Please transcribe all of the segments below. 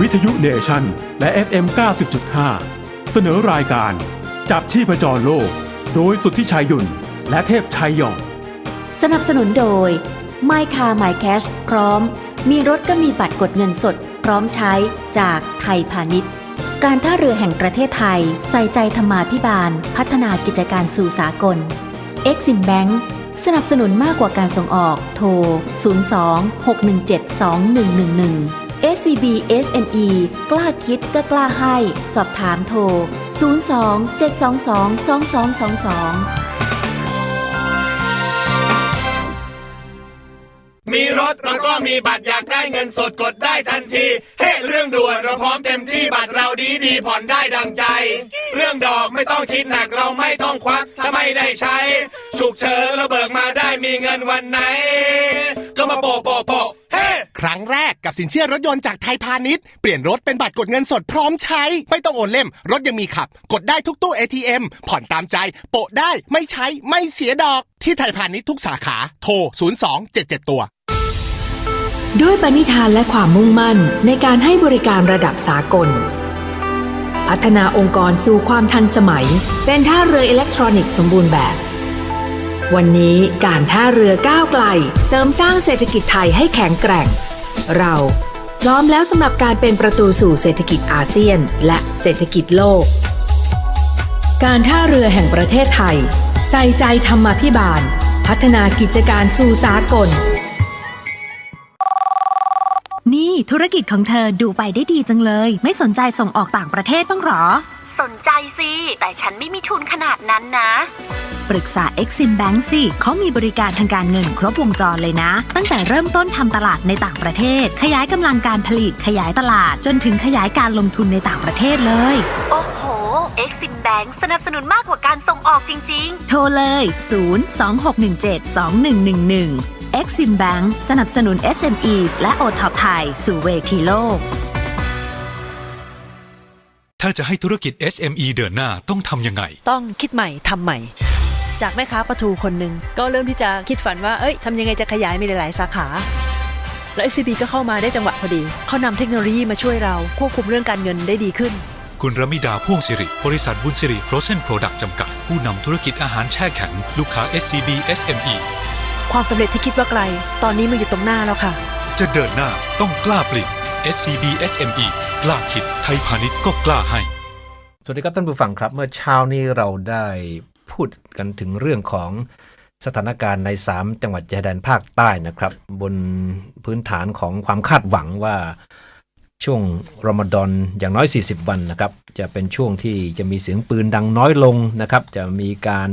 วิทยุเนชั่นและ FM 90.5 เสนอรายการ จับชีพจรโลก โดยสุทธิชัยหยุ่น และเทพชัยหยอง สนับสนุนโดย My Car My Cash พร้อม มีรถก็มีบัตรกดเงินสด พร้อมใช้จากไทยพาณิชย์ การท่าเรือแห่งประเทศไทย ใส่ใจธรรมาภิบาล พัฒนากิจการสู่สากล Exim Bank สนับสนุนมากกว่าการส่งออก โทร 02-617-2111 SCB SME กล้าคิดก็กล้าให้ สอบถามโทร 02-722-2222 มีรถเราก็มีบัตรอยากได้เงินสดกดได้ทันที เฮ้เรื่องด่วนเราพร้อมเต็มที่บัตรเราดีดีผ่อนได้ดังใจ เรื่องดอกไม่ต้องคิดหนักเราไม่ต้องควักถ้าไม่ได้ใช้ ฉุกเฉินเราเบิกมาได้มีเงินวันไหน ก็มาโปะโปะโปะ ครั้งแรกกับสินเชื่อรถยนต์จากไทยพาณิชย์ เปลี่ยนรถเป็นบัตรกดเงินสดพร้อมใช้ ไม่ต้องโอนเล่ม รถยังมีขับ กดได้ทุกตู้ ATM ผ่อนตามใจ โปะได้ไม่ใช้ไม่เสียดอก ที่ไทยพาณิชย์ทุกสาขา โทร 0277 ตัว ด้วยปณิธานและความมุ่งมั่นในการให้บริการระดับสากล พัฒนาองค์กรสู่ความทันสมัย เป็นท่าเรืออิเล็กทรอนิกส์สมบูรณ์แบบวันนี้การท่าเรือก้าวไกล เสริมสร้างเศรษฐกิจไทยให้แข็งแกร่ง เราพร้อมแล้วสำหรับการเป็นประตูสู่เศรษฐกิจอาเซียน และเศรษฐกิจโลก การท่าเรือแห่งประเทศไทย ใส่ใจธรรมาภิบาล พัฒนากิจการสู่สากล นี่ธุรกิจของเธอดูไปได้ดีจังเลย ไม่สนใจส่งออกต่างประเทศบ้างหรอ สนใจสิ แต่ฉันไม่มีทุนขนาดนั้นนะ ปรึกษา Exim Bank สิเขามีบริการทางการเงินครบวงจรเลยนะ ตั้งแต่เริ่มต้นทำตลาดในต่างประเทศ ขยายกำลังการผลิตขยายตลาด จนถึงขยายการลงทุนในต่างประเทศเลย โอ้โห Exim Bank สนับสนุนมากกว่าการส่งออกจริงโทรเลย 026172111 Exim Bank สนับสนุน SMEs และ o t o p ไทยสู่เวทีโลก ถ้าจะให้ธุรกิจ SME เดินหน้าต้องทำยังไง ต้องคิดใหม่ทำใหม่ จากแม่ค้าปลาทูคนหนึ่งก็เริ่มที่จะคิดฝันว่าเอ้ยทำยังไงจะขยายมีหลาย ๆ สาขาแล้ว SCB ก็เข้ามาได้จังหวะพอดี เขานำเทคโนโลยีมาช่วยเราควบคุมเรื่องการเงินได้ดีขึ้น คุณรมิดาพ่วงสิริ บริษัทบุญสิริฟรอเซนโปรดักต์จำกัด ผู้นำธุรกิจอาหารแช่แข็ง ลูกค้า SCB SME ความสำเร็จที่คิดว่าไกล ตอนนี้มาอยู่ตรงหน้าแล้วค่ะ จะเดินหน้าต้องกล้าเปลี่ยน SCB SME กล้าคิดไทยพาณิชย์ก็กล้าให้ สวัสดีครับท่านผู้ฟังครับ เมื่อเช้านี้เราได้พูดกันถึงเรื่องของสถานการณ์ใน 3 จังหวัดชายแดนภาคใต้นะครับ บนพื้นฐานของความคาดหวังว่าช่วงรอมฎอนอย่างน้อย 40 วันนะครับ จะเป็นช่วงที่จะมีเสียงปืนดังน้อยลงนะครับ จะมีการ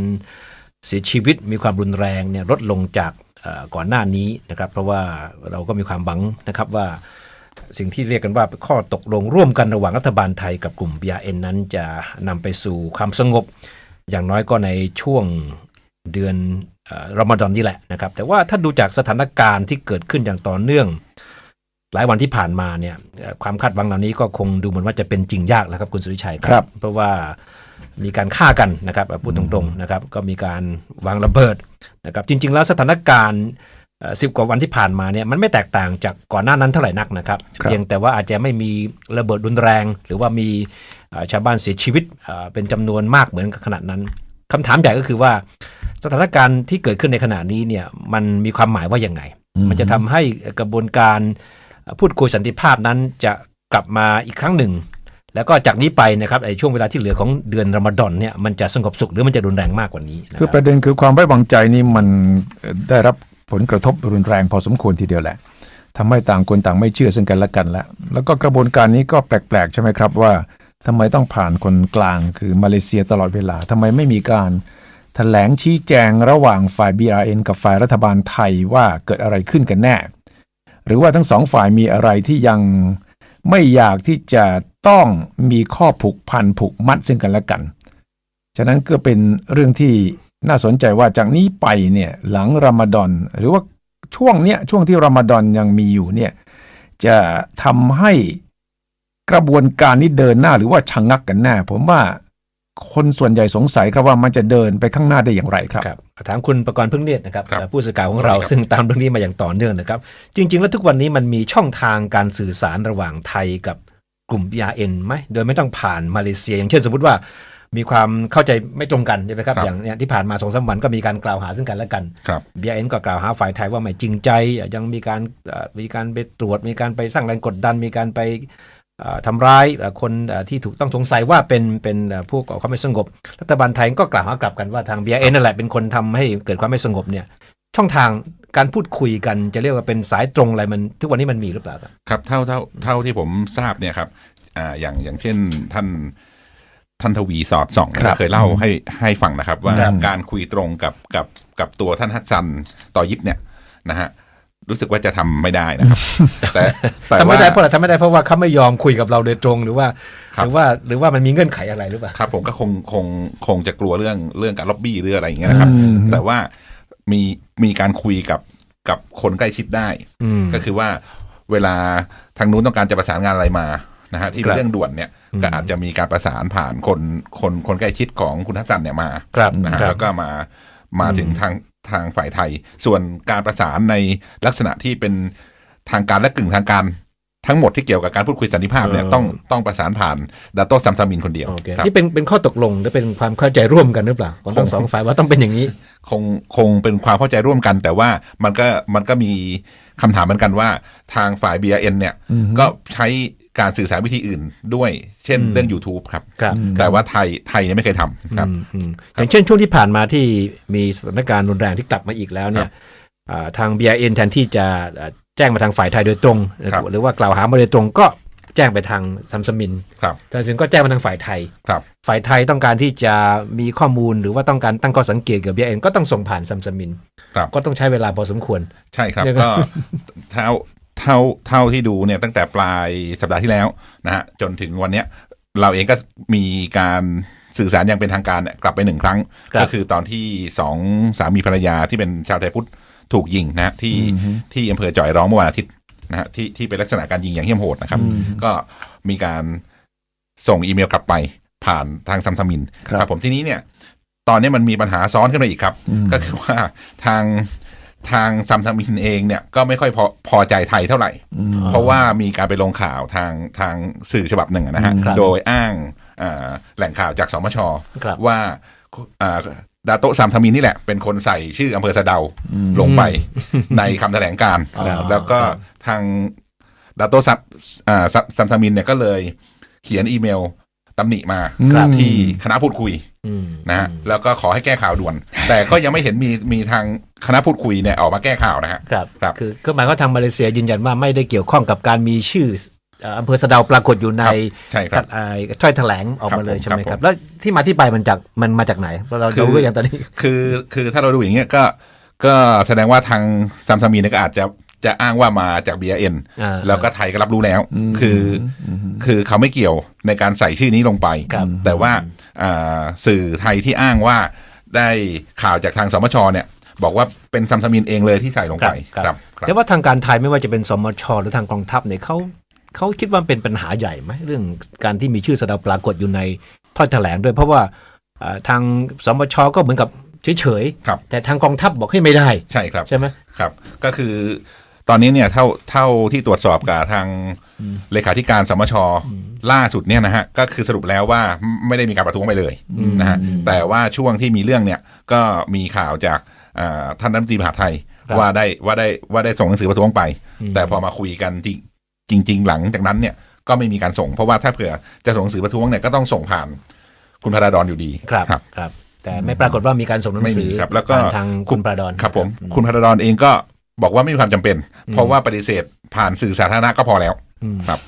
เสียชีวิตมีความรุนแรงเนี่ยลดลงจากก่อนหน้านี้นะครับ เพราะว่าเราก็มีความหวังนะครับว่า สิ่งที่เรียกกันว่าเป็นข้อตกลงร่วมกันระหว่างรัฐบาลไทยกับกลุ่ม BRN นั้นจะนำไปสู่ความสงบ อย่างน้อยก็ในช่วงเดือนเออรอมฎอนนี่แหละนะครับ แต่ว่าถ้าดูจากสถานการณ์ที่เกิดขึ้นอย่างต่อเนื่อง หลายวันที่ผ่านมาเนี่ยเอ่อความคาดหวังเหล่านี้ก็คงดูเหมือนว่าจะเป็นจริงยากแล้วครับคุณสุริชัยครับ เพราะว่ามีการฆ่ากันนะครับอะพูดตรงๆนะครับ ก็มีการวางระเบิดนะครับ จริง ๆ แล้วสถานการณ์ สิบกว่าวันที่ผ่านมาเนี่ยมันไม่แตกต่างจากก่อนหน้านั้นเท่าไหร่นักนะครับเพียงแต่ว่าอาจจะไม่มีระเบิดรุนแรง หรือว่ามีเอ่อชาวบ้านเสียชีวิตเอ่อเป็นจำนวนมากเหมือนกับขนาดนั้นคำถามใหญ่ก็คือว่า สถานการณ์ที่เกิดขึ้นในขณะนี้เนี่ยมันมีความหมายว่าอย่างไง มันจะทำให้กระบวนการพูดคุยสันติภาพนั้นจะกลับมาอีกครั้งหนึ่ง แล้วก็จากนี้ไปนะครับไอ้ช่วงเวลาที่เหลือของเดือนรอมฎอนเนี่ยมันจะสงบสุขหรือมันจะรุนแรงมากกว่านี้นะคือรับประเด็นคือความไว้วางใจนี่มันเอ่อได้รับ ผลกระทบรุนแรงพอสมควรทีเดียวแหละทำให้ต่างคนต่างไม่เชื่อซึ่งกันและกันแล้วแล้วก็กระบวนการนี้ก็แปลกๆใช่ไหมครับว่าทำไมต้องผ่านคนกลางคือมาเลเซียตลอดเวลาทำไมไม่มีการแถลงชี้แจงระหว่างฝ่าย BRN กับฝ่ายรัฐบาลไทยว่าเกิดอะไรขึ้นกันแน่ หรือว่าทั้งสองฝ่ายมีอะไรที่ยังไม่อยากที่จะต้องมีข้อผูกพันผูกมัดซึ่งกันและกัน ฉะนั้นก็เป็นเรื่องที่ น่าสนใจว่าจากนี้ไปเนี่ยหลังรอมฎอนหรือว่าช่วงเนี้ยช่วงที่รอมฎอนยังมีอยู่เนี่ยจะทำให้กระบวนการนี้เดินหน้าหรือว่าชะงงักกันแน่ผมว่าคนส่วนใหญ่สงสัยครับว่ามันจะเดินไปข้างหน้าได้อย่างไรครับครับถามคุณประกรณ์พึ่งเนตรนะครับครับผู้สื่อข่าวของเราครับซึ่งตามเรื่องนี้มาอย่างต่อเนื่องนะครับ จริง ๆ แล้วทุกวันนี้มันมีช่องทางการสื่อสารระหว่างไทยกับกลุ่ม BRN ไหมโดยไม่ต้องผ่านมาเลเซีย อย่างเช่นสมมติว่า มีความเข้าใจไม่ตรงกันใช่ไหมครับครับอย่างเนี้ยที่ผ่านมาสองสามวันก็มีการกล่าวหาซึ่งกันและกันครับ BRN ก็กล่าวหาฝ่ายไทยว่าไม่จริงใจ ยังมีการเอ่อมีการไปตรวจ มีการไปสร้างแรงกดดัน มีการไปเอ่อทำร้ายเอ่อคนเอ่อที่ถูกต้องสงสัยว่าเป็นเป็นเอ่อผู้ก่อความไม่สงบ รัฐบาลไทยก็กล่าวหากลับกันว่าทาง BRN นั่นแหละเป็นคนทำให้เกิดความไม่สงบเนี่ยช่องทางการพูดคุยกันจะเรียกว่าเป็นสายตรงอะไรมันทุกวันนี้มันมีหรือเปล่าครับครับเท่าเท่าเท่าที่ผมทราบเนี่ยครับอ่าอย่างอย่างเช่นท่าน ท่านทวีสอดส่องนะครับเคยเล่าให้ให้ฟังนะครับ ว่าครับการคุยตรงกับกับกับตัวท่านฮัตซันต่อยิปเนี่ยนะฮะรู้สึกว่าจะทำไม่ได้นะครับ แต่แต่ทำไม่ว่าได้เพราะอะไรทำไม่ได้เพราะว่าเขาไม่ยอมคุยกับเราโดยตรงหรือว่าครับหรือว่าหรือว่ามันมีเงื่อนไขอะไรหรือเปล่าครับ ผมก็คงคงคงจะกลัวเรื่องเรื่องการล็อบบี้หรืออะไรอย่างเงี้ยนะครับอืมแต่ว่ามีมีการคุยกับกับคนใกล้ชิดได้อืมก็คือว่าเวลาทางนู้นต้องการจะประสานงานอะไรมา นะฮะที่ครัเป็นบเรื่องด่วนเนี่ยอืมก็อาจจะมีการประสานผ่านคนคนคนใกล้ชิดของคุณทัศน์เนี่ยมาครับนะฮะครับแล้วก็มามาอืมถึงทางทางฝ่ายไทย ส่วนการประสานในลักษณะที่เป็นทางการและกึ่งทางการทั้งหมดที่เกี่ยวกับการพูดคุยสันติภาพเนี่ยต้องต้องประสานผ่านดาโต้ซัมซามินคนเดียวโอเคครับนี่เป็นเป็นข้อตกลงหรือเป็นความเข้าใจร่วมกันหรือเปล่าของทั้งคงสองฝ่ายว่าต้องเป็นอย่างนี้ คงคงเป็นความเข้าใจร่วมกัน แต่ว่ามันก็มันก็มีคำถามเหมือนกันว่าทางฝ่าย BRN เนี่ยอืมก็ใช้ การสื่อสารวิธีอื่นด้วย เช่นอืมเรื่อง YouTube ครับครับแต่ว่าไทยไทยเนี่ยไม่เคยทำครับอืมอืมอย่างเช่นช่วงที่ผ่านมาที่มีสถานการณ์รุนแรงที่กลับมาอีกแล้วเนี่ครัยบอ่าทาง BRN แทนที่จะอ่าแจ้งมาทางฝ่ายไทยโดยตรงครับหรือว่ากล่าวหามาโดยตรงก็แจ้งไปทางซัมซมินครับซัมซมินก็แจ้งมาทางฝ่ายไทยครับฝ่ายไทยต้องการที่จะมีข้อมูลหรือว่าต้องการตั้งข้อสังเกตกับ BRN ก็ต้องส่งผ่านซัมซมินครับก็ต้องใช้เวลาพอสมควร ใช่ครับเรียกว่าก็เท่า เท่าเท่าที่ดูเนี่ยตั้งแต่ปลายสัปดาห์ที่แล้วนะฮะจนถึงวันเนี้ยเราเองก็มีการสื่อสารอย่างเป็นทางการเนี่ยกลับไปหนึ่งครั้งครับก็คือตอนที่สองสามีภรรยาที่เป็นชาวไทยพุทธถูกยิงนะฮะที่ที่อำเภอจ่อยร้องเมื่อวันอาทิตย์นะฮะที่ที่เป็นลักษณะการยิงอย่างเหี้ยมโหดนะครับ ก็มีการส่งอีเมลกลับไปผ่านทางซัมซามินครับผมทีนี้เนี่ย ตอนนี้มันมีปัญหาซ้อนขึ้นมาอีกครับอืมก็คือว่าทาง ทางซัมซามินเองเนี่ยก็ไม่ค่อยพอพอใจไทยเท่าไหร่อืมเพราะว่ามีการไปลงข่าวทางทางสื่อฉบับหนึ่งนะฮะครับโดยอ้างอ่าแหล่งข่าวจากสมชครับว่าอ่าดาโตะซัมซามินนี่แหละ เป็นคนใส่ชื่ออำเภอสะเดาลงไปในคำแถลงการณ์ครับแล้วก็ทางดาโตะซัมอ่าซัมซัมซามินเนี่ยก็เลยเขียนอีเมล ตำหนิมาครับที่คณะพูดคุยอืมนะฮะแล้วก็ขอให้แก้ข่าวด่วน แต่ก็ยังไม่เห็นมีมีทางคณะพูดคุยเนี่ยออกมาแก้ข่าวนะฮะครับครับคือก็หมายว่าทางมาเลเซียยืนยันว่าไม่ได้เกี่ยวข้องกับการมีชื่อเอ่ออำเภอสะเดาปรากฏอยู่ในครับใช่ครับเอ่อถ้อยแถลงออกมาเลยครับผมใช่ไหมคครัรับบผมแล้วที่มาที่ไปมันจากมันมาจากไหน เราเราคือรู้ก็อย่างตอนนี้ คือคือถ้าเราดูอย่างเงี้ยก็ก็แสดงว่าทางซัมซามีเนี่ยก็อาจจะ จะอ้างว่ามาจาก BRN อ่าแล้วก็ไทยก็รับรู้แล้วอืมคืออคือเขาไม่เกี่ยวในการใส่ชื่อนี้ลงไปครับแต่ว่าอ่าสื่อไทยที่อ้างว่าได้ข่าวจากทางสมชเนี่ยบอกว่าเป็นซัมซามินเองเลยที่ใส่ลงไปครับครับครับ แต่ว่าทางการไทยไม่ว่าจะเป็นสมชหรือทางกองทัพเนี่ยเขาเขาคิดว่าเป็นปัญหาใหญ่ไหมเรื่องการที่มีชื่อสะเดาปรากฏอยู่ในถ้อยแถลงด้วย เพราะว่าเอ่อทางสมชก็เหมือนกับเฉยครับๆแต่ทางกองทัพบอกให้ไม่ได้ ใช่ครับใช่ไหมครับ ก็คือ ตอนนี้เนี่ยเท่าเท่าที่ตรวจสอบกับทางเลขาธิการสมชล่าสุดเนี่ยนะฮะก็คือสรุปแล้วว่าไม่ได้มีการประท้วงไปเลยนะฮะแต่ว่าช่วงที่มีเรื่องเนี่ยก็มีข่าวจากอ่าท่านรัฐมนตรีมหาดไทยครับว่าได้ว่าได้ว่าได้ส่งหนังสือประท้วงไปอืมแต่พอมาคุยกันจริงจริงๆหลังจากนั้นเนี่ยก็ไม่มีการส่ง เพราะว่าถ้าเผื่อจะส่งหนังสือประท้วงเนี่ยก็ต้องส่งผ่านคุณพระดาดอนอยู่ดีครับครับ แต่ไม่ปรากฏว่ามีการส่งหนังไม่สืมีอครับแล้วก็ผ่านทางคุณประดอนครับผมคุณพระดอนเองก็ บอกว่าไม่มีความจำเป็น เพราะว่าปฏิเสธผ่านสื่อสาธารณะก็พอแล้วอืมครับ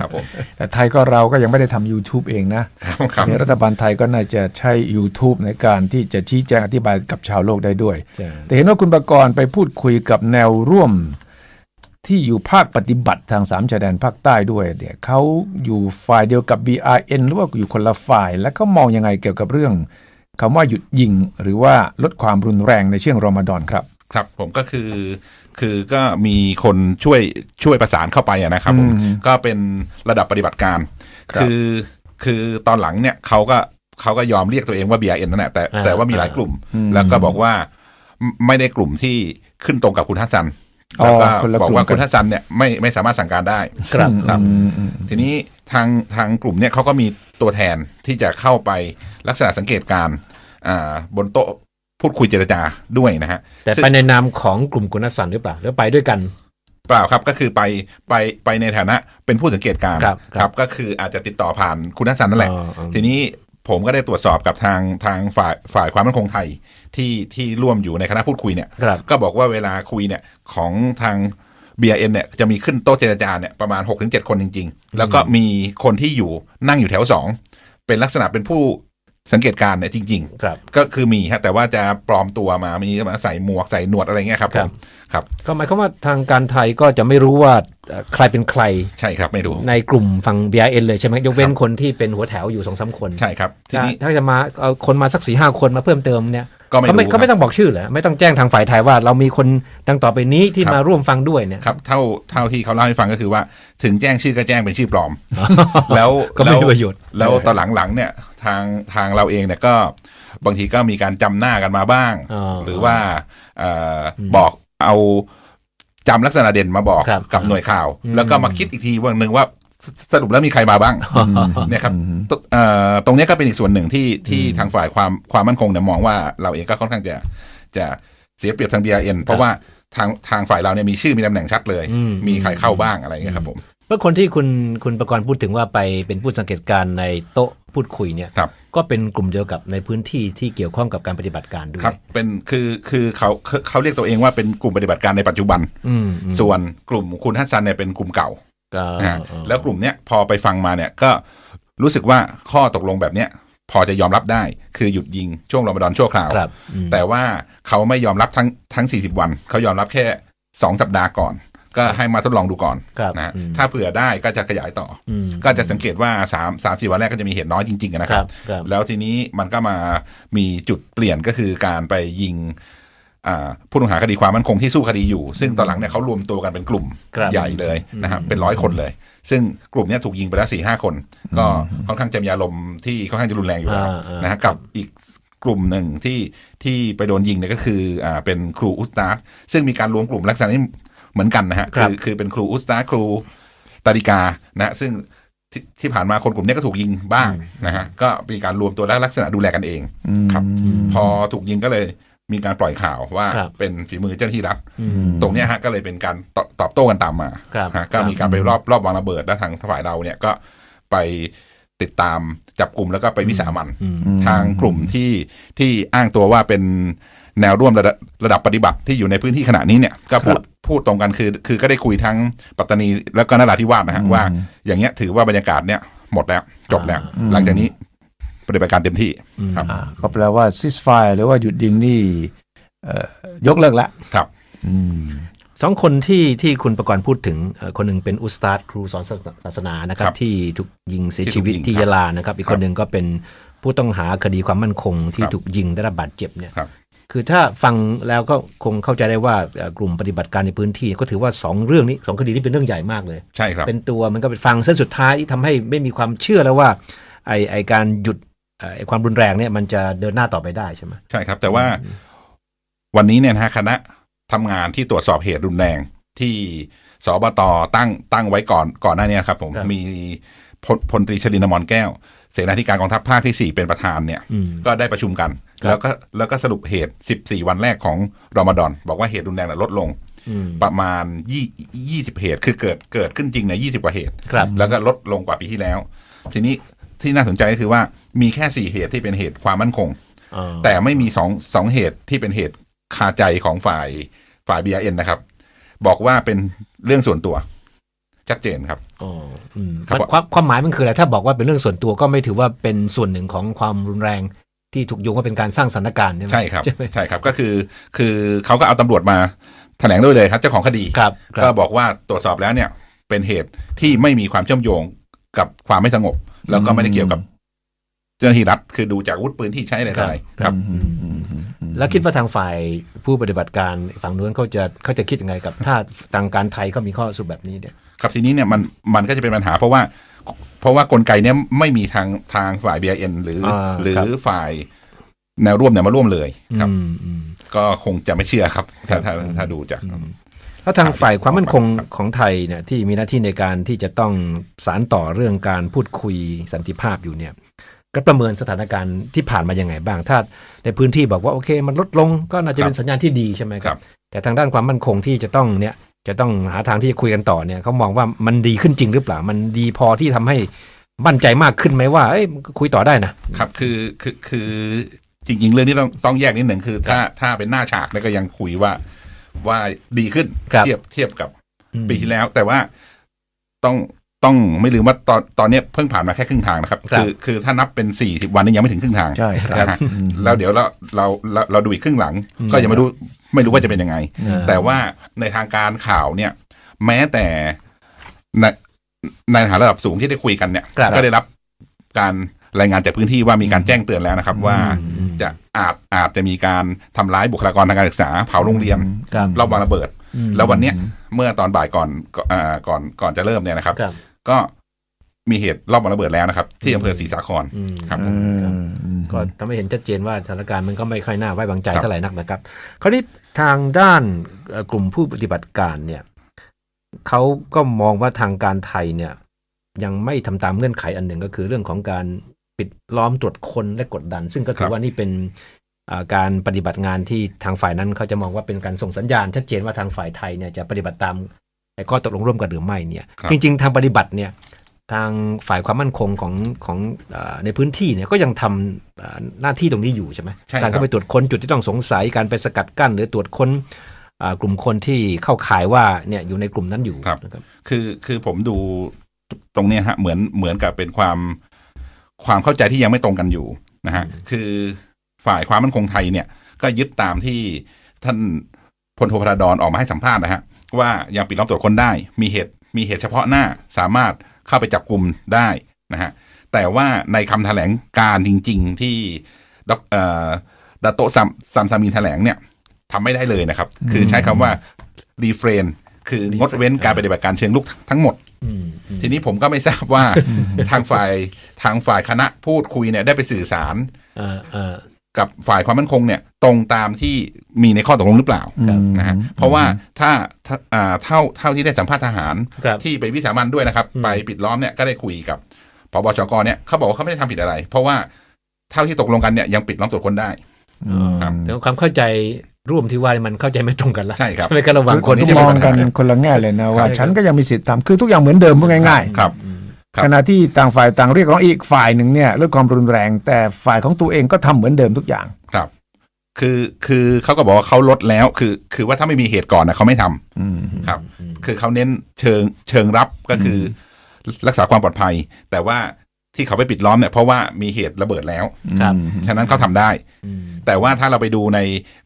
ครับผมแต่ไทยก็เราก็ยังไม่ได้ทำ YouTube เองนะครับครับเนี่ยรัฐบาลไทยก็น่าจะใช้ YouTube ในการที่จะชี้แจงอธิบายกับชาวโลกได้ด้วยใช่แต่เห็นว่าคุณประกรณ์ไปพูดคุยกับแนวร่วม ที่อยู่ภาคปฏิบัติทางสามชายแดนภาคใต้ด้วยเนี่ยเขาอยู่ฝ่ายเดียวกับ BRN หรือว่าอยู่คนละฝ่าย และเขามองยังไงเกี่ยวกับเรื่องคำว่าหยุดยิงหรือว่าลดความรุนแรงในช่วงรอมฎอนครับ ครับผมก็คือคือก็มีคนช่วยช่วยประสานเข้าไปอะนะครับผมอืมก็เป็นระดับปฏิบัติการครับคือคือตอนหลังเนี่ยเขาก็เขาก็ยอมเรียกตัวเองว่า BRN นั่นแหละแต่อ่าแต่ว่ามีหลายกลุ่มอืมแล้วก็บอกว่าไม่ไม่ได้กลุ่มที่ขึ้นตรงกับคุณฮัสซันอ๋อแล้วก็คนละบอกกลุ่มว่ากันคุณทัศน์เนี่ยไม่ไม่สามารถสั่งการได้ครับครับอืมอืมทีนี้ทางทางกลุ่มเนี่ยเขาก็มีตัวแทนที่จะเข้าไปลักษณะสังเกตการณ์อ่าบนโต๊ะ พูดคุยเจรจาด้วยนะฮะแต่ซึ่งไปในนามของกลุ่มกุณสันหรือเปล่าหรือไปด้วยกันเปล่าครับก็คือไปไปไปในฐานะเป็นผู้สังเกตการณ์ครับครับก็คืออาจจะติดต่อผ่านคุณทัศน์นั่นแหละอ๋ออ๋อทีนี้ผมก็ได้ตรวจสอบกับทางทางฝ่ายฝ่ายความมั่นคงไทยที่ที่ร่วมอยู่ในคณะพูดคุยเนี่ยครับก็บอกว่าเวลาคุยเนี่ยของทาง BRN เนี่ยจะมีขึ้นโต๊ะเจรจาเนี่ยประมาณ 6-7 คนจริง ๆ แล้วก็มีคนที่อยู่นั่งอยู่แถว 2 เป็นลักษณะเป็นผู้ สังเกตการณ์เนี่ยจริงครับๆก็คือมีฮะแต่ว่าจะปลอมตัวมามีมาใส่หมวกใส่หนวดอะไรเงี้ยครับผมครับก็หมายความว่าทางการไทยก็จะไม่รู้ว่าเอ่อใครเป็นใครใช่ครับไม่รู้ในกลุ่มฝั่ง BRN เลยใช่ไหมยกเว้นคนที่เป็นหัวแถวอยู่สองสามคน ใช่ครับทีถ้านี้ถ้าจะมาเอาคนมาสักสี่ห้าคนมาเพิ่มเติมเนี่ย ก็ไม่เขาไม่รู้เขาไม่ครับต้องบอกชื่อเหรอไม่ต้องแจ้งทางฝ่ายไทยว่าเรามีคนดังต่อไปนี้ที่ครับมาร่วมฟังด้วยเนี่ยครับเท่าเท่าที่เขาเล่าให้ฟังก็คือว่าถึงแจ้งชื่อก็แจ้งเป็นชื่อปลอม แล้วก็ไม่มีประโยชน์แล้วเออตอนหลังๆเนี่ยทางทางเราเองเนี่ยก็บางทีก็มีการจำหน้ากันมาบ้างอ๋อหรือว่าเอ่ออบอกเอาจำลักษณะเด่นมาบอกครับกับหน่วยข่าวอืมแล้วก็มาคิดอีกทีวันหนึ่งว่า สสรุปแล้วมีใครมาบ้างเนี่ยครับตเอ่อตรงเนี้ยก็เป็นอีกส่วนหนึ่งที่ที่ทางฝ่ายความความมั่นคงเนี่ยมองว่าเราเองก็ค่อนข้างจะจะเสียเปรียบทาง BRN เพราะว่าทางทางฝ่ายเราเนี่ยมีชื่อมีตำแหน่งชัดเลยอืมมีใครเข้าบ้างอะไรอย่างเงี้ยครับผมเมื่อคนที่คุณคุณประกรณ์พูดถึงว่าไปเป็นผู้สังเกตการณ์ในโต๊ะพูดคุยเนี่ยครับก็เป็นกลุ่มเดียวกับในพื้นที่ที่เกี่ยวข้องกับการปฏิบัติการด้วยครับเป็นคือคือเขาเขาเขาเรียกตัวเองว่าเป็นกลุ่มปฏิบัติการในปัจจุบันอืมอืมส่วนกลุ่มคุณฮัสซันเนี่ยเป็นกลุ่มเก่าก็ นะฮะแล้วกลุ่มเนี้ยพอไปฟังมาเนี่ยก็รู้สึกว่าข้อตกลงแบบเนี้ยพอจะยอมรับได้คือหยุดยิงช่วงรอมฎอนชั่วคราวครับอืมแต่ว่าเขาไม่ยอมรับทั้งทั้ง 40 วัน เขายอมรับแค่ 2 สัปดาห์ก่อน ก็ให้มาทดลองดูก่อนครับนะฮะอืมถ้าเผื่อได้ก็จะขยายต่ออมก็จะสังเกตว่า3 3 4วันแรกก็จะมีเหตุน้อยจริง ๆ นะคครัรับบครับ แล้วทีนี้มันก็มามีจุดเปลี่ยนก็คือการไปยิงอ่า ผู้ต้องหาคดีความมั่นคงที่สู้คดีอยู่ ซึ่งตอนหลังเนี่ยเขารวมตัวกันเป็นกลุ่มครับใหญ่เลยนะครับเป็นร้อยคนเลย ซึ่งกลุ่มเนี้ยถูกยิงไปแล้วสี่ห้าคน ก็ค่อนข้างจะมีอารมณ์ที่ค่อนข้างจะรุนแรงอยู่แล้วอ่าอ่านนะฮะกับอีกกลุ่มหนึ่งที่ที่ไปโดนยิงเนี่ยก็คืออ่าเป็นครูอุสตาร์ซึ่งมีการรวมกลุ่มลักษณะนี้เหมือนกันนะฮะครับคือคือเป็นครูอุสตาร์ครูตาริกานะฮะซึ่งที่ที่ผ่านมาคนกลุ่มเนี้ยก็ถูกยิงบ้างนะฮะก็มีการรวมตัวและลักษณะดูแลกันเองครับ พอถูกยิงก็เลย มีการปล่อยข่าวว่าครับเป็นฝีมือเจ้าหน้าที่รัฐอืมตรงเนี้ยฮะก็เลยเป็นการตอบตอบโต้กันตามมาครับฮะก็มีการไปรอบรอบวางระเบิดและทางฝ่ายเราเนี่ยก็ไปติดตามจับกลุ่มแล้วก็ไปวิสามันอืมทางกลุ่มที่ที่อ้างตัวว่าเป็นแนวร่วมระดับระดับปฏิบัติที่อยู่ในพื้นที่ขณะนี้เนี่ยก็พูดพูดตรงกันคือ คือก็ได้คุยทั้งปัตตานีแล้วก็นราธิวาสนะฮะว่า อย่างเงี้ยถือว่าบรรยากาศเนี่ยหมดแล้วจบแล้ว หลังจากนี้ ปฏิบัติการเต็มที่ครับอ่าก็แปลว่าซิสไฟหรือว่าหยุดยิงนี่เอ่อยกเลิกละครับอืมสองคนที่ที่คุณประกรณ์พูดถึงเอ่อคนหนึ่งเป็นอุสตาดครูสอนศาสศาสนานะครับครับ ที่ถูกยิงเสียที่ถูกชีวิตยิงที่ครับยะลานะครับ อีกคครับนหนึ่งก็เป็นผู้ต้องหาคดีความมั่นคงที่ครับถูกยิงได้รับบาดเจ็บเนี่ยครับคือถ้าฟังแล้วก็คงเข้าใจได้ว่าเอ่อกลุ่มปฏิบัติการในพื้นที่ ก็ถือว่าสองเรื่องนี้สองคดีนี้เป็นเรื่องใหญ่มากเลย ใช่ครับ เป็นตัวมันก็เป็นฟังเส้นสุดท้ายที่ทำให้ไม่มีความเชื่อแล้วว่าไอไอการหยุดเอ่อไอ ความรุนแรงเนี่ยมันจะเดินหน้าต่อไปได้ใช่ไหมใช่ครับ แต่ว่าวันนี้เนี่ยนะฮะคณะทำงานที่ตรวจสอบเหตุรุนแรงที่สบตตั้งตั้งไว้ก่อนก่อนหน้านี้ครับ ผมครับมีพลพลตรีชลินมรแก้ว เสนาธิการกองทัพภาคที่ 4 เป็นประธานเนี่ยอืมก็ได้ประชุมกันครับแล้วก็แล้วก็สรุปเหตุ 14 วันแรกของรอมฎอน บอกว่าเหตุรุนแรงน่ะลดลงอืมประมาณยี่ยี่สิบเหตุคือเกิดเกิดขึ้นจริงในยี่สิบกว่าเหตุครับแล้วก็ลดลงกว่าปีที่แล้ว ทีนี้ ที่น่าสนใจก็คือว่ามีแค่สี่เหตุที่เป็นเหตุความมั่นคงอ๋อแต่ไม่มีสองสองเหตุที่เป็นเหตุคาใจของฝ่ายฝ่าย BRN นะครับ บอกว่าเป็นเรื่องส่วนตัว ชัดเจนครับอ๋ออืมครับมันความความหมายมันคืออะไรถ้าบอกว่าเป็นเรื่องส่วนตัวก็ไม่ถือว่าเป็นส่วนหนึ่งของความรุนแรงที่ถูกโยงว่าเป็นการสร้างสถานการณ์ใช่ไหมใช่ครับใช่ไหมใช่ครับก็คือคือเขาก็เอาตำรวจมาแถลงด้วยเลยครับเจ้าของคดีครับครับก็บอกว่าตรวจสอบแล้วเนี่ยเป็นเหตุที่ไม่มีความเชื่อมโยงกับความไม่สงบ แล้วก็ไม่ได้เกี่ยวกับ เจ้าหน้าที่รัฐคือดูจากอาวุธปืนที่ใช้อะไรต่ออะไรครับ แล้วคิดว่าทางฝ่ายผู้ปฏิบัติการฝั่งนู้นเขาจะเขาจะคิดยังไงกับ ถ้าทางการไทยเขามีข้อสรุปแบบนี้เนี่ยครับทีนี้เนี่ยมันมันก็จะเป็นปัญหาเพราะว่า เพราะว่ากลไกเนี่ยไม่มีทางทางฝ่าย BRN หรืออาหรือครับฝ่ายแนวร่วมเนี่ยมาร่วมเลยครับอืมอืมก็คงจะไม่เชื่อครับ ถ้าถ้าถ้าดูจาก แล้วทางฝ่ายความมั่นคงของไทยเนี่ยที่มีหน้าที่ในการที่จะต้องสารต่อเรื่องการพูดคุยสันติภาพอยู่เนี่ยก็ประเมินสถานการณ์ที่ผ่านมายังไงบ้าง ถ้าในพื้นที่บอกว่าโอเคมันลดลงก็น่าจะเป็นสัญญาณที่ดีใช่ไหมครับ แต่ทางด้านความมั่นคงที่จะต้องเนี่ยจะต้องหาทางที่จะคุยกันต่อเนี่ยเขามองว่ามันดีขึ้นจริงหรือเปล่า มันดีพอที่ทำให้มั่นใจมากขึ้นไหมว่าเอ้ยคุยต่อได้นะครับคือคือคือจริง ๆ เรื่องนี้ต้องต้องแยกนิดหนึ่งคือ ถ้าถ้าเป็นหน้าฉากเนี่ยก็ยังคุยว่า ว่าดีขึ้นครับเทียบเทียบกับอืมปีที่แล้ว แต่ว่าต้องต้องไม่ลืมว่าตอนตอนเนี้ยเพิ่งผ่านมาแค่ครึ่งทางนะครับครับคือคือถ้านับเป็นสี่สิบวันนี่ยังไม่ถึงครึ่งทางใช่ครับนะฮะอืมแล้วเดี๋ยวเราเราเราเราดูอีกครึ่งหลังอืมก็ยังไม่รู้ไม่รู้ว่าจะเป็นยังไงอ่าแต่ว่าในทางการข่าวเนี่ย แม้แต่ในในฐานระดับสูงที่ได้คุยกันเนี่ยครับก็ได้รับการรายงานจากพื้นที่ว่ามีการแจ้งเตือนแล้วนะครับ ว่าอืม จะอาจอาจจะมีการทำร้ายบุคลากรทางการศึกษา เผาโรงเรียนครับรอบวางระเบิดอืมแล้ววันเนี้ยเมื่อตอนบ่ายก่อนก่อนอ่าก่อนก่อนจะเริ่มเนี่ยนะครับครับ ก็มีเหตุรอบวางระเบิดแล้วนะครับ ที่อำเภอศรีสาครอืมครับผมก็ทำให้เห็นชัดเจนว่าสถานการณ์มันก็ไม่ค่อยน่าไว้วางใจครับเท่าไหร่นักนะครับ คราวนี้ทางด้านเอ่อกลุ่มผู้ปฏิบัติการเนี่ยเขาก็มองว่าทางการไทยเนี่ยยังไม่ทำตามเงื่อนไขอันหนึ่งก็คือเรื่องของการ ปิดล้อมตรวจคนและกดดัน ซึ่งก็ถืครัอบว่านี่เป็นอ่าการปฏิบัติงานที่ทางฝ่ายนั้นเขาจะมองว่าเป็นการส่งสัญญาณ ชัดเจนว่าทางฝ่ายไทยเนี่ยจะปฏิบัติตามไอ้ข้อตกลงร่วมกันหรือไม่เนี่ยครับจริง ๆ ทางปฏิบัติเนี่ยทางฝ่ายความมั่นคงของของเออในพื้นที่เนี่ยก็ยังทำเอ่อหน้าที่ตรงนี้อยู่ใช่ไหมใช่ครับการเข้าไปตรวจค้นจุดที่ต้องสงสัยการไปสกัดกั้น หรือตรวจค้นอ่ากลุ่มคนที่เข้าข่ายว่าเนี่ยอยู่ในกลุ่มนั้นอยู่ครับนะครับคือคือผมดูตรงเนี้ยฮะเหมือนเหมือนกับเป็นความ ความเข้าใจที่ยังไม่ตรงกันอยู่นะฮะคือฝ่ายความมั่นคงไทยเนี่ย ก็ยึดตามที่ท่านพลโทพระดอนออกมาให้สัมภาษณ์นะฮะว่ายังปิดล้อมตรวจค้นได้ มีเหตุมีเหตุเฉพาะหน้าสามารถเข้าไปจับกลุ่มได้นะฮะแต่ว่าในคำแถลงการจริง ๆ ที่ดอกเอ่อดาโตะซัมซัมซามีนแถลงเนี่ยทำไม่ได้เลยนะครับ คือใช้คำว่ารีเฟรนคืองดเว้นการปฏิบัติการเชิงลุกทั้งหมดอืมอืม ทีนี้ผมก็ไม่ทราบว่าทางฝ่ายทางฝ่ายคณะพูดคุยเนี่ยได้ไปสื่อสารอ่าอ่ากับฝ่ายความมั่นคงเนี่ยตรงตามที่มีในข้อตกลงหรือเปล่าครับนะฮะเพราะว่าถ้าถ้าอ่าเท่าเท่าที่ได้สัมภาษณ์ทหารครับที่ไปวิสามันด้วยนะครับอืมไปปิดล้อมเนี่ยก็ได้คุยกับพบชกเนี่ยเขาบอกว่าเขาไม่ได้ทำผิดอะไร เพราะว่าเท่าที่ตกลงกันเนี่ยยังปิดล้อมตรวจคนได้ครับแต่ว่าความเข้าใจ ร่วมที่ว่ามันเข้าใจไม่ตรงกันละใช่ครับไหมกันระหว่างคนคือที่มจะองปฏิกับันติคนละแง่เลยนะว่าใช่ครับฉันก็ยังมีสิทธิ์ทำคือทุกอย่างเหมือนเดิมพูดง่ายครับอืมครับๆขณะที่ต่างฝ่ายต่างเรียกร้องอีกฝ่ายหนึ่งเนี่ยเรื่องความรุนแรง แต่ฝ่ายของตัวเองก็ทำเหมือนเดิมทุกอย่างครับ คือคือเขาก็บอกว่าเขาลดแล้ว คือ คือว่าถ้าไม่มีเหตุก่อนนะเขาไม่ทำอืมครับ คือเขาเน้นเชิงเชิงรับก็คืออรักษาความปลอดภัย แต่ว่า ที่เขาไปปิดล้อมเนี่ยเพราะว่ามีเหตุระเบิดแล้วครับฉะนั้นเขาทำได้อืมแต่ว่าถ้าเราไปดูใน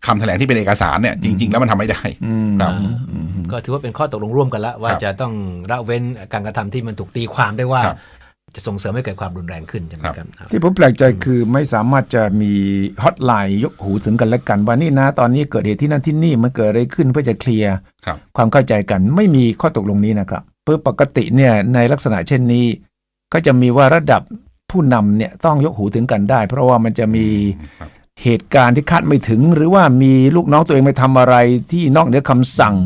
คำแถลงที่เป็นเอกสารเนี่ยจริง ๆ แล้วมันทำไม่ได้อืมครับอ่าก็ถือว่าเป็นข้อตกลงร่วมกันแล้วว่าครับจะต้องละเว้นการกระทำที่มันถูกตีความได้ว่าครับจะส่งเสริมให้เกิดความรุนแรงขึ้นใช่ไหมครับครับครับที่ผมแปลกใจคือไม่สามารถจะมีฮอตไลน์ยกหูถึงกันและกันว่านี่นะตอนนี้เกิดเหตุที่นั่นที่นี่มันเกิดอะไรขึ้นเพื่อจะเคลียร์ครับความเข้าใจกัน ไม่มีข้อตกลงนี้นะครับเพื่อปกติเนี่ยในลักษณะเช่นนี้ ก็จะมีว่าระดับผู้นำเนี่ยต้องยกหูถึงกันได้ เพราะว่ามันจะมีครับเหตุการณ์ที่คาดไม่ถึง หรือว่ามีลูกน้องตัวเองไปทำอะไรที่นอกเหนือคำสั่ง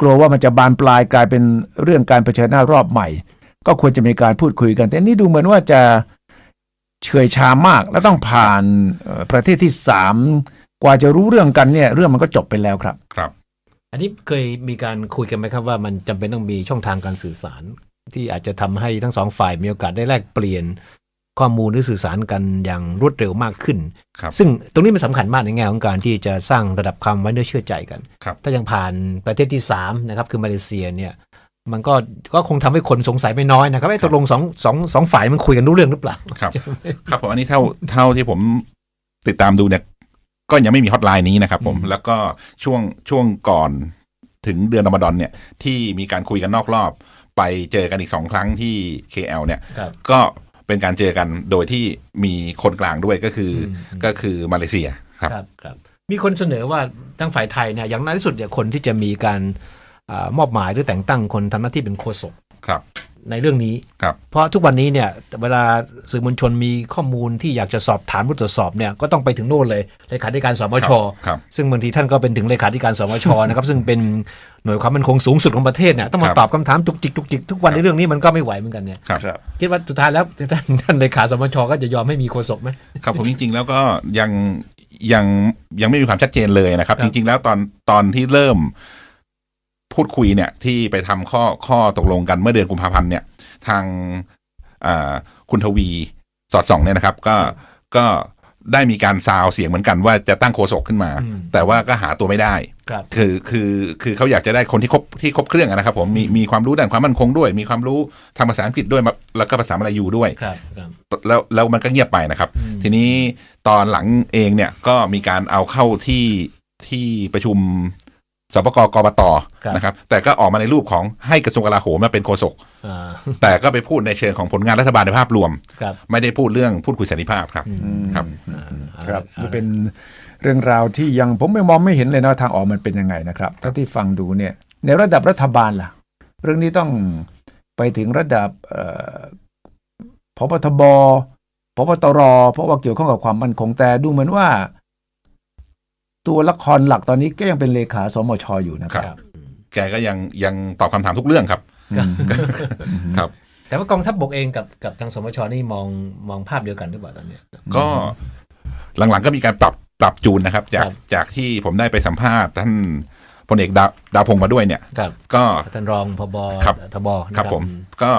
กลัวว่ามันจะบานปลายกลายเป็นเรื่องการเผชิญหน้ารอบใหม่ ก็ควรจะมีการพูดคุยกัน แต่นี่ดูเหมือนว่าจะเฉอยชามากและต้องผ่านเอ่อประเทศที่สามกว่าจะรู้เรื่องกันเนี่ยเรื่องมันก็จบไปแล้วครับครับ อันนี้เคยมีการคุยกันไหมครับว่ามันจำเป็นต้องมีช่องทางการสื่อสาร ที่อาจจะทำให้ทั้งสองฝ่ายมีโอกาสได้แลกเปลี่ยนข้อมูลหรือสื่อสารกันอย่างรวดเร็วมากขึ้นครับซึ่งตรงนี้มันสำคัญมากในแง่ของการที่จะสร้างระดับความไว้เนื้อเชื่อใจกันครับถ้ายังผ่านประเทศที่สามนะครับคือมาเลเซียเนี่ยมันก็ก็คงทำให้คนสงสัยไม่น้อยนะครับไอ้ตกลงสองสองสองฝ่ายมันคุยกันรู้เรื่องหรือเปล่า ครับ ครับผมอันนี้เท่าเท่าที่ผมติดตามดูเนี่ยก็ยังไม่มีฮอตไลน์นี้นะครับผมอืมแล้วก็ช่วงช่วงก่อนถึงเดือนรอมฎอนเนี่ยที่มีการคุยกันนอกรอบ ไปเจอกันอีกสองครั้งที่ KL เนี่ยครับก็เป็นการเจอกันโดยที่มีคนกลางด้วยก็คืออมก็คือมาเลเซียครับครับครับมีคนเสนอว่าทางฝ่ายไทยเนี่ยอย่างน้อยที่สุดเนี่ยคนที่จะมีการอามอบหมายหรือแต่งตั้งคนทำหน้าที่เป็นโฆษกครับ ในเรื่องนี้ครับเพราะทุกวันนี้เนี่ยเวลาสื่อมวลชนมีข้อมูลที่อยากจะสอบถามผู้ตรวจสอบเนี่ยก็ต้องไปถึงโน่นเลยเลขาธิการสมชครับซึ่งบางทีท่านก็เป็นถึงเลขาธิการสมชนะครับซึ่งเป็น หน่วยความมั่นคงสูงสุดของประเทศเนี่ยต้องมาครับตอบคำถามจุกจิกจุกจิกทุกวันในเรื่องนี้มันก็ไม่ไหวเหมือนกันเนี่ยครับคิดว่าสุดท้ายแล้วท่านท่านเลขาสมชก็จะยอมให้มีโฆษกไหมครับผมจริง ๆ แล้วก็ยังยังยังไม่มีความชัดเจนเลยนะครับครับจริง ๆ แล้วตอนตอนที่เริ่มพูดคุยเนี่ยที่ไปทำข้อข้อตกลงกันเมื่อเดือนกุมภาพันธ์เนี่ย ทางอ่าคุณทวีสอดส่องเนี่ยนะครับ ก็ก็ ได้มีการซาวเสียงเหมือนกันว่าจะตั้งโฆษกขึ้นมาอืมแต่ว่าก็หาตัวไม่ได้ครับคือคือคือเขาอยากจะได้คนที่ครบที่ครบเครื่องอะนะครับผมมีมีความรู้ด้านความมั่นคงด้วย มีความรู้ทางภาษาอังกฤษด้วยมาแล้วก็ภาษามลายูด้วยครับครับแล้วแล้วมันก็เงียบไปนะครับอืมทีนี้ตอนหลังเองเนี่ยก็มีการเอาเข้าที่ที่ประชุม สปกกบตครับ นะครับ แต่ก็ออกมาในรูปของให้กระทรวงกลาโหมมาเป็นโฆษก อ่าแต่ก็ไปพูดในเชิงของผลงานรัฐบาลในภาพรวม ครับ ไม่ได้พูดเรื่องพูดคุยสันติภาพครับอืมครับอ่าเอาครับละนี่เป็นเรื่องราวที่ยังผมไม่มองไม่เห็นเลยนะว่าทางออกมันเป็นยังไงนะครับถ้าที่ฟังดูเนี่ยในระดับรัฐบาลล่ะ เรื่องนี้ต้องไปถึงระดับเอ่อพบทบพบตรเพราะว่าเกี่ยวข้องกับความมั่นคงแต่ดูเหมือนว่า ตัวละครหลักตอนนี้ก็ยังเป็นเลขาสมชอยู่นะคครัรับ บ แกก็ยังยังตอบคำถามทุกเรื่องครับอืมครับ แต่ว่ากองทัพบกเองกับกับทางสมชนี่มองมองภาพเดียวกันหรือเปล่าตอนเนี้ย ก็หลังๆก็มีการปรับปรับจูนนะครับ จากครับ จากที่ผมได้ไปสัมภาษณ์ท่านพลเอกดาวดาวพงศ์มาด้วยเนี่ย ครับก็ ท่านรองพบครับ ทบนะครับผมก็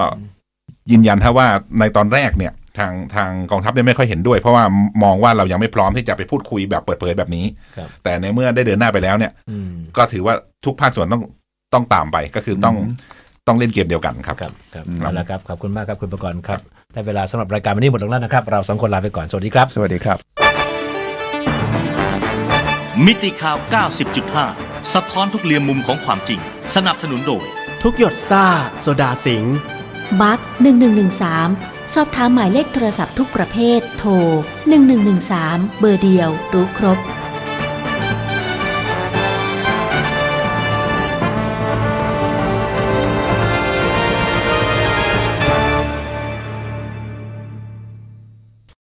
ยืนยันถ้าว่าในตอนแรกเนี่ย ทางทางกองทัพเนี่ยไม่ค่อยเห็นด้วย เพราะว่ามองว่าเรายังไม่พร้อมที่จะไปพูดคุยแบบเปิดเผยแบบนี้ครับแต่ในเมื่อได้เดินหน้าไปแล้วเนี่ยอืมก็ถือว่าทุกภาคส่วนต้องต้องตามไปก็คือต้องอืมต้องเล่นเกมเดียวกันครับครับครับอืมเอาละครับขอบคุณมากครับคุณประกรณ์ครับได้เวลาสำหรับรายการวันนี้หมดลงแล้วนะครับ เราสองคนลาไปก่อนสวัสดีครับสวัสดีครับ มิติข่าว 90.5 สะท้อนทุกเรียมมุมของความจริง สนับสนุนโดย ทุกหยดซ่าโซดาสิงห์บัค1113 สอบถามหมายเลขโทรศัพท์ทุกประเภท โทร 1113 เบอร์เดียว รู้ครบ